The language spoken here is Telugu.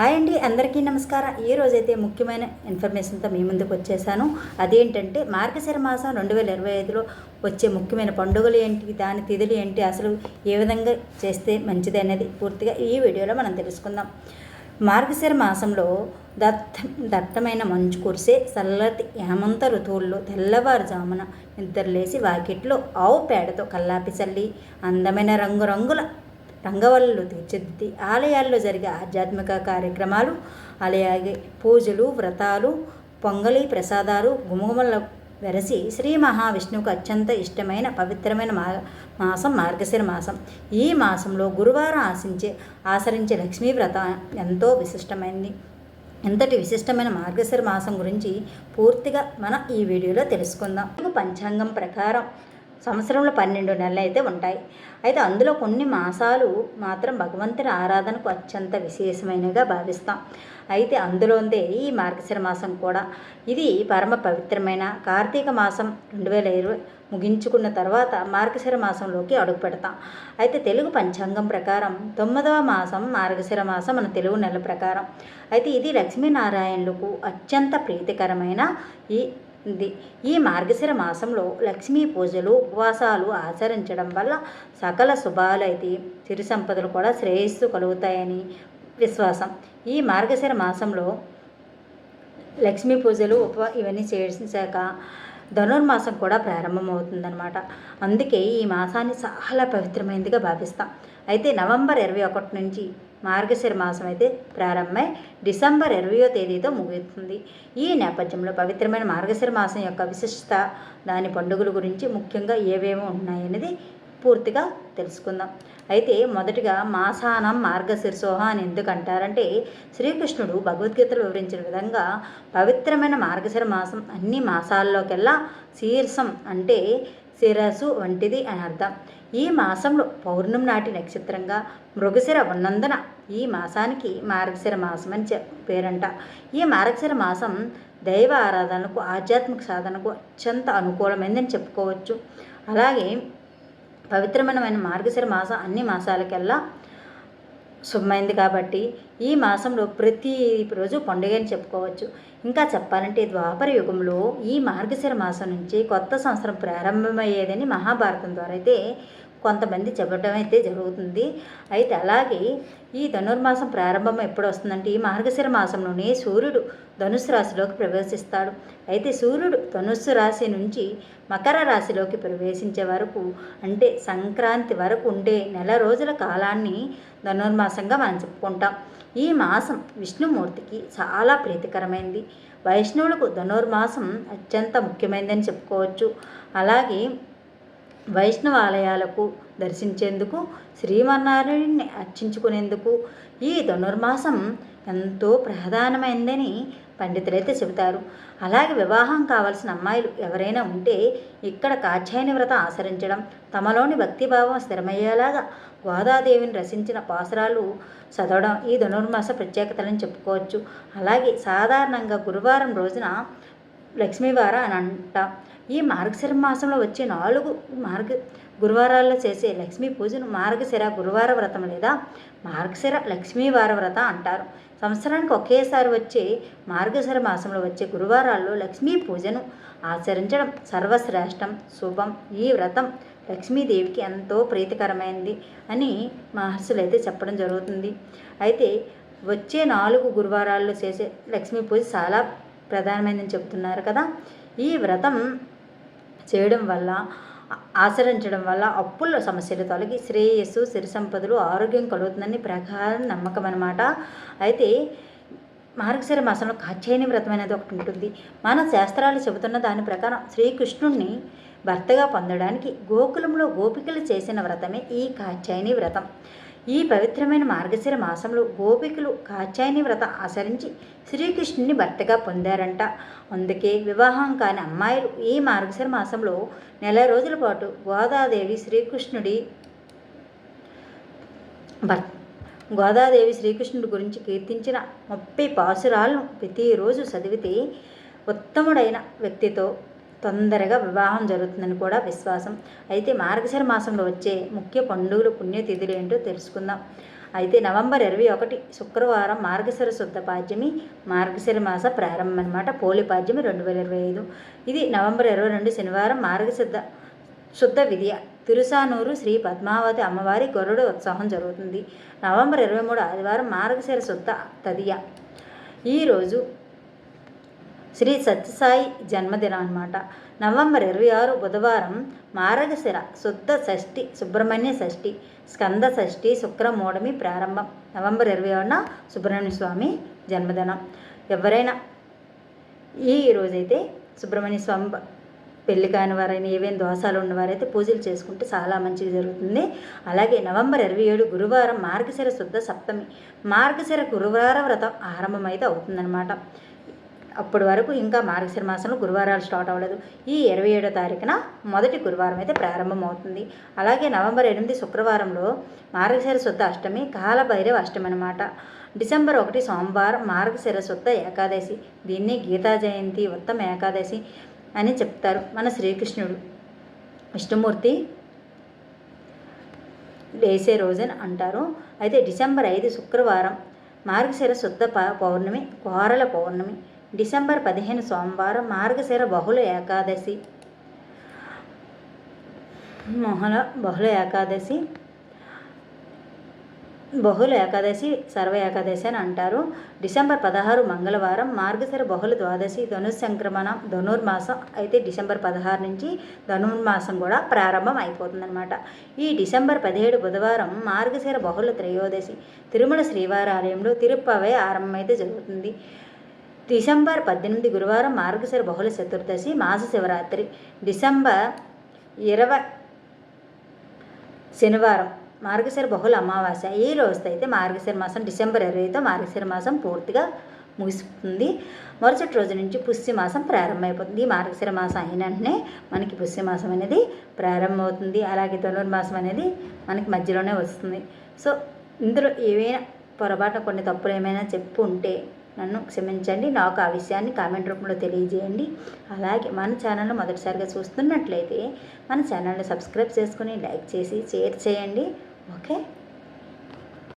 హాయ్ అండి అందరికీ నమస్కారం. ఈ రోజైతే ముఖ్యమైన ఇన్ఫర్మేషన్తో మీ ముందుకు వచ్చేసాను. అదేంటంటే మార్గశిర మాసం రెండు వేల ఇరవై ఐదులో వచ్చే ముఖ్యమైన పండుగలు ఏంటి దాని తిథులు ఏంటి అసలు ఏ విధంగా చేస్తే మంచిది అనేది పూర్తిగా ఈ వీడియోలో మనం తెలుసుకుందాం. మార్గశిర మాసంలో దత్త దట్టమైన మంచు కురిసే చల్లటి హేమంత ఋతువుల్లో తెల్లవారుజామున నిద్రలేసి వాకిట్లో ఆవు పేడతో కల్లాపి చల్లి అందమైన రంగురంగుల రంగవల్లులు తీర్చిదిద్ది ఆలయాల్లో జరిగే ఆధ్యాత్మిక కార్యక్రమాలు అలాగే పూజలు వ్రతాలు పొంగలి ప్రసాదాలు గుమగుమల వెరసి శ్రీ మహావిష్ణువుకు అత్యంత ఇష్టమైన పవిత్రమైన మా మాసం మార్గశిర మాసం. ఈ మాసంలో గురువారం ఆశించే ఆచరించే లక్ష్మీ వ్రతం ఎంతో విశిష్టమైనది ఎంతటి విశిష్టమైన మార్గశిర మాసం గురించి పూర్తిగా మనం ఈ వీడియోలో తెలుసుకుందాం. పంచాంగం ప్రకారం సంవత్సరంలో పన్నెండు నెలలు అయితే ఉంటాయి. అయితే అందులో కొన్ని మాసాలు మాత్రం భగవంతుని ఆరాధనకు అత్యంత విశేషమైనగా భావిస్తాం. అయితే అందులోందే ఈ మార్గశిర మాసం కూడా. ఇది పరమ పవిత్రమైన కార్తీక మాసం రెండు వేల ఇరవై ముగించుకున్న తర్వాత మార్గశిర మాసంలోకి అడుగు పెడతాం. అయితే తెలుగు పంచాంగం ప్రకారం తొమ్మిదవ మాసం మార్గశిర మాసం మన తెలుగు నెల ప్రకారం. అయితే ఇది లక్ష్మీనారాయణులకు అత్యంత ప్రీతికరమైన ఈ ఉంది. ఈ మార్గశిర మాసంలో లక్ష్మీ పూజలు ఉపవాసాలు ఆచరించడం వల్ల సకల శుభాలైతే చిరు సంపదలు కూడా శ్రేయస్సు కలుగుతాయని విశ్వాసం. ఈ మార్గశిర మాసంలో లక్ష్మీ పూజలు ఉప ఇవన్నీ చేసాక ధనుర్మాసం కూడా ప్రారంభమవుతుందన్నమాట. అందుకే ఈ మాసాన్ని చాలా పవిత్రమైనదిగా భావిస్తాం. అయితే నవంబర్ ఇరవై ఒకటి నుంచి మార్గశిర మాసం అయితే ప్రారంభమై డిసెంబర్ ఇరవయో తేదీతో ముగుతుంది ఈ నేపథ్యంలో పవిత్రమైన మార్గశిర మాసం యొక్క విశిష్టత దాని పండుగల గురించి ముఖ్యంగా ఏవేమో ఉన్నాయనేది పూర్తిగా తెలుసుకుందాం. అయితే మొదటిగా మాసానం మార్గశిర్సోహ అని ఎందుకు అంటారంటే శ్రీకృష్ణుడు భగవద్గీతలో వివరించిన విధంగా పవిత్రమైన మార్గశిర మాసం అన్ని మాసాల్లోకెల్లా శీర్షం అంటే శిరస్సు వంటిది అని అర్థం. ఈ మాసంలో పౌర్ణమి నాటి నక్షత్రంగా మృగశిర ఉన్నందున ఈ మాసానికి మార్గశిర మాసం అని పేరంట. ఈ మార్గశిర మాసం దైవ ఆరాధనకు ఆధ్యాత్మిక సాధనకు అత్యంత అనుకూలమైందని చెప్పుకోవచ్చు. అలాగే పవిత్రమైన మార్గశిర మాసం అన్ని మాసాలకెల్లా శుభమైంది కాబట్టి ఈ మాసంలో ప్రతి రోజు పండుగ అని చెప్పుకోవచ్చు. ఇంకా చెప్పాలంటే ద్వాపర యుగంలో ఈ మార్గశిర మాసం నుంచి కొత్త సంవత్సరం ప్రారంభమయ్యేదని మహాభారతం ద్వారా అయితే కొంతమంది చెప్పడం అయితే జరుగుతుంది. అయితే అలాగే ఈ ధనుర్మాసం ప్రారంభం ఎప్పుడు వస్తుందంటే ఈ మార్గశిర మాసంలోనే సూర్యుడు ధనుస్సు రాశిలోకి ప్రవేశిస్తాడు. అయితే సూర్యుడు ధనుస్సు రాశి నుంచి మకర రాశిలోకి ప్రవేశించే వరకు అంటే సంక్రాంతి వరకు ఉండే నెల రోజుల కాలాన్ని ధనుర్మాసంగా మనం చెప్పుకుంటాం. ఈ మాసం విష్ణుమూర్తికి చాలా ప్రీతికరమైంది. వైష్ణవులకు ధనుర్మాసం అత్యంత ముఖ్యమైనదని చెప్పుకోవచ్చు. అలాగే వైష్ణవ ఆలయాలకు దర్శించేందుకు శ్రీమన్నారాయణని అర్చించుకునేందుకు ఈ ధనుర్మాసం ఎంతో ప్రధానమైందని పండితులైతే చెబుతారు. అలాగే వివాహం కావాల్సిన అమ్మాయిలు ఎవరైనా ఉంటే ఇక్కడ కాత్యాయని వ్రతం ఆచరించడం తమలోని భక్తిభావం స్థిరమయ్యేలాగా గోదాదేవిని రచించిన పాసురాలు చదవడం ఈ ధనుర్మాస ప్రత్యేకతలను చెప్పుకోవచ్చు. అలాగే సాధారణంగా గురువారం రోజున లక్ష్మీవారం అని అంట ఈ మార్గశిర మాసంలో వచ్చే నాలుగు మార్గ గురువారాల్లో చేసే లక్ష్మీ పూజను మార్గశిర గురువార వ్రతం లేదా మార్గశిర లక్ష్మీవార వ్రతం అంటారు. సంవత్సరానికి ఒకేసారి వచ్చే మార్గశిర మాసంలో వచ్చే గురువారాల్లో లక్ష్మీ పూజను ఆచరించడం సర్వశ్రేష్టం శుభం. ఈ వ్రతం లక్ష్మీదేవికి ఎంతో ప్రీతికరమైంది అని మహర్షులు అయితే చెప్పడం జరుగుతుంది. అయితే వచ్చే నాలుగు గురువారాల్లో చేసే లక్ష్మీ పూజ చాలా ప్రధానమైనది చెప్తున్నారు కదా. ఈ వ్రతం చేయడం వల్ల ఆచరించడం వల్ల అప్పుల సమస్యలు తొలగి శ్రేయస్సు సిరి సంపదలు ఆరోగ్యం కలుగుతుందని ప్రకారం నమ్మకం అనమాట అయితే మార్గశిర మాసంలో కాత్యాయని వ్రతం అనేది ఒకటి ఉంటుంది. మన శాస్త్రాలు చెబుతున్న దాని ప్రకారం శ్రీకృష్ణుణ్ణి భర్తగా పొందడానికి గోకులంలో గోపికలు చేసిన వ్రతమే ఈ కాత్యాయని వ్రతం. ఈ పవిత్రమైన మార్గశిర మాసంలో గోపికులు కాచాయని వ్రత ఆచరించి శ్రీకృష్ణుని భర్తగా పొందారంట. అందుకే వివాహం కాని అమ్మాయిలు ఈ మార్గశిర మాసంలో నెల రోజుల పాటు గోదాదేవి శ్రీకృష్ణుడి భర్ గోదాదేవి శ్రీకృష్ణుడి గురించి కీర్తించిన ముప్పై పాసురాలను ప్రతిరోజు చదివితే ఉత్తముడైన వ్యక్తితో తొందరగా వివాహం జరుగుతుందని కూడా విశ్వాసం. అయితే మార్గశర మాసంలో వచ్చే ముఖ్య పండుగలు పుణ్యతిథులు ఏంటో తెలుసుకుందాం. అయితే నవంబర్ ఇరవై ఒకటి శుక్రవారం మార్గశిర శుద్ధ పాద్యమి మార్గశిర మాస ప్రారంభం అనమాట పోలి పాద్యమి రెండు వేల ఇరవై ఐదు. ఇది నవంబర్ ఇరవై రెండు శనివారం మార్గశుద్ధ శుద్ధ విద్య తిరుసానూరు శ్రీ పద్మావతి అమ్మవారి గరుడ ఉత్సవం జరుగుతుంది. నవంబర్ ఇరవై మూడు ఆదివారం మార్గశిర శుద్ధ తదియ. ఈరోజు శ్రీ సత్యసాయి జన్మదినం అనమాట నవంబర్ ఇరవై ఆరు బుధవారం మారగశిర శుద్ధ షష్ఠి సుబ్రహ్మణ్య షష్ఠి స్కంద షష్ఠి శుక్రమూఢమి ప్రారంభం. నవంబర్ ఇరవై ఆరున సుబ్రహ్మణ్య స్వామి జన్మదినం. ఎవరైనా ఈ రోజైతే సుబ్రహ్మణ్య స్వామి పెళ్ళి కాని వారైనా ఏవైనా దోషాలు ఉన్నవారైతే పూజలు చేసుకుంటే చాలా మంచిగా జరుగుతుంది. అలాగే నవంబర్ ఇరవై ఏడు గురువారం మార్గశిర శుద్ధ సప్తమి. మార్గశిర గురువార వ్రతం ఆరంభమైతే అవుతుందన్నమాట. అప్పటి వరకు ఇంకా మార్గశిర మాసంలో గురువారాలు స్టార్ట్ అవ్వలేదు. ఈ ఇరవై ఏడో తారీఖున మొదటి గురువారం అయితే ప్రారంభమవుతుంది. అలాగే నవంబర్ ఎనిమిది శుక్రవారంలో మార్గశిర శుద్ధ అష్టమి కాలభైరవ అష్టమి అనమాట డిసెంబర్ ఒకటి సోమవారం మార్గశిర శుద్ధ ఏకాదశి. దీన్ని గీతా జయంతి ఉత్తమ ఏకాదశి అని చెప్తారు మన శ్రీకృష్ణుడు. విష్ణుమూర్తి లేసే రోజని అంటారు. అయితే డిసెంబర్ ఐదు శుక్రవారం మార్గశిర శుద్ధ ప- పౌర్ణమి కోరల పౌర్ణమి. డిసెంబర్ పదిహేను సోమవారం మార్గశిర బహుళ ఏకాదశి. మొహల బహుళ ఏకాదశి. బహుళ ఏకాదశి సర్వ ఏకాదశి అని అంటారు. డిసెంబర్ పదహారు మంగళవారం మార్గశిర బహుళ ద్వాదశి ధనుస్సంక్రమణ ధనుర్మాసం అయితే డిసెంబర్ పదహారు నుంచి ధనుర్మాసం కూడా ప్రారంభం అయిపోతుందన్నమాట. ఈ డిసెంబర్ పదిహేడు బుధవారం మార్గశిర బహుళ త్రయోదశి. తిరుమల శ్రీవారి ఆలయంలో తిరుప్పవే ఆరంభమైతే జరుగుతుంది. డిసెంబర్ పద్దెనిమిది గురువారం మార్గశిర బహుళ చతుర్దశి మాస శివరాత్రి. డిసెంబర్ ఇరవై శనివారం మార్గశిర బహుళ అమావాస్య. ఈ రోజుతో అయితే మార్గశిర మాసం డిసెంబర్ ఇరవైతో మార్గశిర మాసం పూర్తిగా ముగిస్తుంది. మరుసటి రోజు నుంచి పుష్య మాసం ప్రారంభమైపోతుంది. ఈ మార్గశిర మాసం అయిన వెంటనే మనకి పుష్య మాసం అనేది ప్రారంభమవుతుంది. అలాగే ధనుర్మాసం అనేది మనకి మధ్యలోనే వస్తుంది. సో ఇందులో ఏవైనా పొరపాటున కొన్ని తప్పులు ఏమైనా చెప్పు ఉంటే నన్ను క్షమించండి నాకు ఆ విషయాన్ని కామెంట్ రూపంలో తెలియజేయండి. అలాగే మన ఛానల్ను మొదటిసారిగా చూస్తున్నట్లయితే మన ఛానల్ని సబ్స్క్రైబ్ చేసుకుని లైక్ చేసి షేర్ చేయండి. ఓకే